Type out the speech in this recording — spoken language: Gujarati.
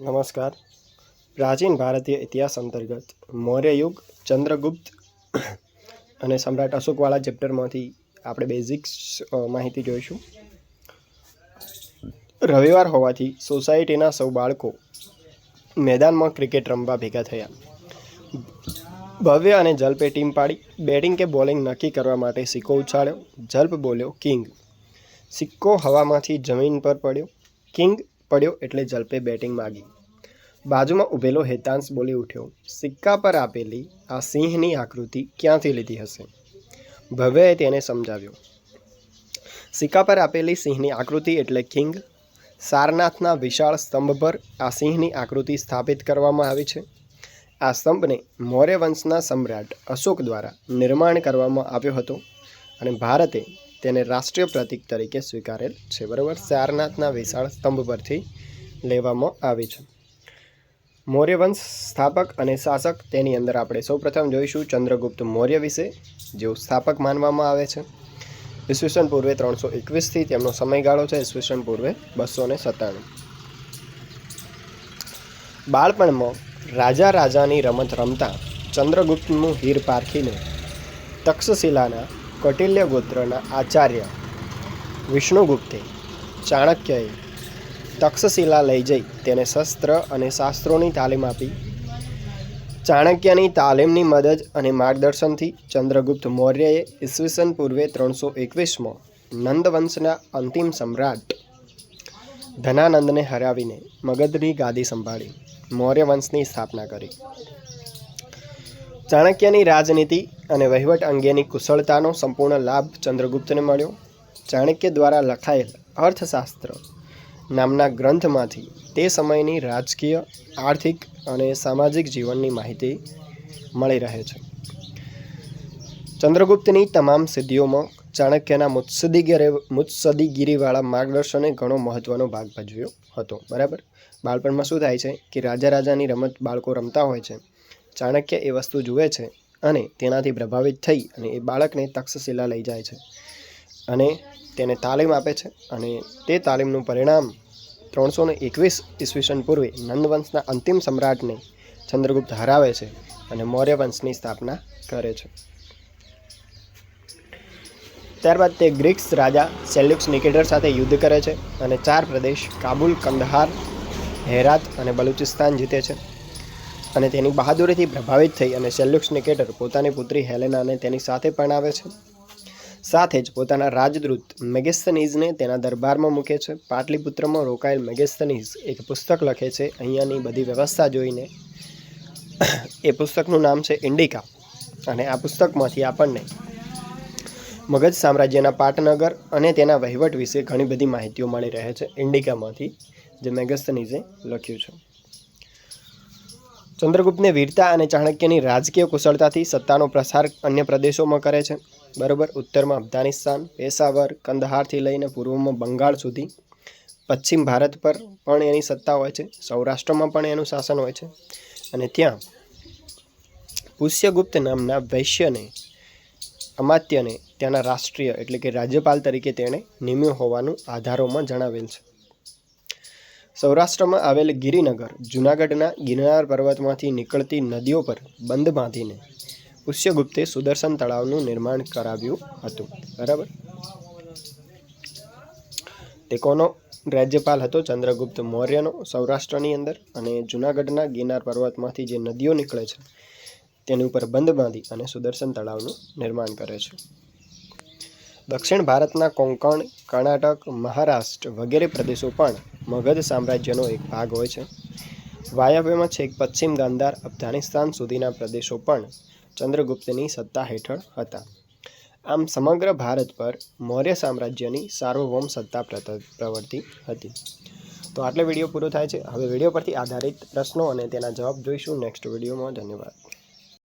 નમસ્કાર. પ્રાચીન ભારતીય ઇતિહાસ અંતર્ગત મૌર્ય યુગ ચંદ્રગુપ્ત અને સમ્રાટ અશોકવાળા ચેપ્ટરમાંથી આપણે બેઝિક્સ માહિતી જોઈશું. રવિવાર હોવાથી સોસાયટીના સૌ બાળકો મેદાનમાં ક્રિકેટ રમવા ભેગા થયા. ભવ્ય અને જલ્પે ટીમ પાડી, બેટિંગ કે બોલિંગ નક્કી કરવા માટે સિક્કો ઉછાળ્યો જલ્પ બોલ્યો કિંગ. સિક્કો હવામાંથી જમીન પર પડ્યો. કિંગ પડ્યો એટલે જલપે બેટિંગ માગી. બાજુમાં ઊભેલો હેતાંશ બોલી ઉઠ્યો, સિક્કા પર આપેલી આ સિંહની આકૃતિ ક્યાંથી લીધી હશે? ભવ્યએ તેને સમજાવ્યો. સિક્કા પર આપેલી સિંહની આકૃતિ એટલે કિંગ. સારનાથના વિશાળ સ્તંભ પર આ સિંહની આકૃતિ સ્થાપિત કરવામાં આવી છે. આ સ્તંભને મૌર્ય વંશના સમ્રાટ અશોક દ્વારા નિર્માણ કરવામાં આવ્યો હતો અને ભારતે તેને રાષ્ટ્રીય પ્રતીક તરીકે સ્વીકારેલ છે. બરાબર? સારનાથના વિશાળ સ્તંભ પરથી લેવામાં આવી છે. મૌર્ય વંશ સ્થાપક અને શાસક, તેની અંદર આપણે સૌપ્રથમ જોઈશું ચંદ્રગુપ્ત મૌર્ય વિશે, જેઓ સ્થાપક માનવામાં આવે છે. ઈસવીસન પૂર્વે ત્રણસો એકવીસથી તેમનો સમયગાળો છે, ઈસવીસન પૂર્વે બસો ને સત્તાણું. બાળપણમાં રાજા રાજાની રમત રમતા ચંદ્રગુપ્તનું હીર પારખીને તક્ષશિલાના કૌટિલ્ય ગોત્રના આચાર્ય વિષ્ણુગુપ્તે ચાણક્યએ તક્ષશિલા લઈ જઈ તેને શસ્ત્ર અને શાસ્ત્રોની તાલીમ આપી. ચાણક્યની તાલીમની મદદ અને માર્ગદર્શનથી ચંદ્રગુપ્ત મૌર્યએ ઈસવીસન પૂર્વે ત્રણસો એકવીસમાં નંદવંશના અંતિમ સમ્રાટ ધનાનંદને હરાવીને મગધની ગાદી સંભાળી મૌર્ય વંશની સ્થાપના કરી. ચાણક્યની રાજનીતિ અને વહીવટ અંગેની કુશળતાનો સંપૂર્ણ લાભ ચંદ્રગુપ્તને મળ્યો. ચાણક્ય દ્વારા લખાયેલ અર્થશાસ્ત્ર નામના ગ્રંથમાંથી તે સમયની રાજકીય, આર્થિક અને સામાજિક જીવનની માહિતી મળી રહે છે. ચંદ્રગુપ્તની તમામ સિદ્ધિઓમાં ચાણક્યના મુત્સદીગીરે મુત્સદીગીરીવાળા માર્ગદર્શને ઘણો મહત્ત્વનો ભાગ ભજવ્યો હતો. બરાબર? બાળપણમાં શું થાય છે? કે રાજા રાજાની રમત બાળકો રમતા હોય છે. ચાણક્ય એ વસ્તુ જુએ છે અને તેનાથી પ્રભાવિત થઈ અને એ બાળકને તક્ષશિલા લઈ જાય છે અને તેને તાલીમ આપે છે અને તે તાલીમનું પરિણામ ત્રણસો ને એકવીસ ઈસવીસન પૂર્વે નંદવંશના અંતિમ સમ્રાટને ચંદ્રગુપ્ત હરાવે છે અને મૌર્ય વંશની સ્થાપના કરે છે. ત્યારબાદ તે ગ્રીક્સ રાજા સેલ્યુક્સ નિકેટર સાથે યુદ્ધ કરે છે અને ચાર પ્રદેશ કાબુલ, કંદહાર, હેરાત અને બલુચિસ્તાન જીતે છે. અને તેની બહાદુરીથી પ્રભાવિત થઈ અને સેલ્યુક્સ નિકેટર પોતાની પુત્રી હેલેનાને તેની સાથે પરણાવે છે. સાથે જ પોતાના રાજદૂત મેગેસ્તનીઝને તેના દરબારમાં મૂકે છે. પાટલીપુત્રમાં રોકાયેલ મેગેસ્તનીઝ એક પુસ્તક લખે છે. અહીંયાની બધી વ્યવસ્થા જોઈને એ પુસ્તકનું નામ છે ઇન્ડિકા. અને આ પુસ્તકમાંથી આપણને મગધ સામ્રાજ્યના પાટનગર અને તેના વહીવટ વિશે ઘણી બધી માહિતીઓ મળી રહે છે ઇન્ડિકામાંથી, જે મેગસ્તનીઝે લખ્યું છે. ચંદ્રગુપ્તને વીરતા અને ચાણક્યની રાજકીય કુશળતાથી સત્તાનો પ્રસાર અન્ય પ્રદેશોમાં કરે છે. બરોબર, ઉત્તરમાં અફઘાનિસ્તાન, પેશાવર, કંદહારથી લઈને પૂર્વમાં બંગાળ સુધી. પશ્ચિમ ભારત પર પણ એની સત્તા હોય છે. સૌરાષ્ટ્રમાં પણ એનું શાસન હોય છે. અને ત્યાં પુષ્યગુપ્ત નામના વૈશ્યને, અમાત્યને, ત્યાંના રાષ્ટ્રીય એટલે કે રાજ્યપાલ તરીકે તેણે નિમ્યો હોવાનું આધારોમાં જણાવેલ છે. સૌરાષ્ટ્રમાં આવેલ ગિરિનગર, જૂનાગઢના ગિરનાર પર્વતમાંથી નીકળતી નદીઓ પર બંધ બાંધીને પુષ્યગુપ્તે સુદર્શન તળાવનું નિર્માણ કરાવ્યું હતું. બરાબર? તે કોનો રાજ્યપાલ હતો? ચંદ્રગુપ્ત મૌર્યનો? સૌરાષ્ટ્રની અંદર? અને જૂનાગઢના ગિરનાર પર્વતમાંથી જે નદીઓ નીકળે છે, તેની ઉપર બંધ બાંધી અને સુદર્શન તળાવનું નિર્માણ કરે છે. દક્ષિણ ભારતના કોંકણ, કર્ણાટક, મહારાષ્ટ્ર વગેરે પ્રદેશો પણ મગધ સામ્રાજ્યનો એક ભાગ હોય છે. વાયવ્યમાં છેક પશ્ચિમ ગાંધાર અફઘાનિસ્તાન સુધીના પ્રદેશો પણ ચંદ્રગુપ્તની સત્તા હેઠળ હતા. આમ સમગ્ર ભારત પર મૌર્ય સામ્રાજ્યની સાર્વભૌમ સત્તા પ્રવર્તી હતી. તો આટલે વીડિયો પૂરો થાય છે. હવે વીડિયો પરથી આધારિત પ્રશ્નો અને તેના જવાબ જોઈશું. નેક્સ્ટ વિડીયોમાં. ધન્યવાદ.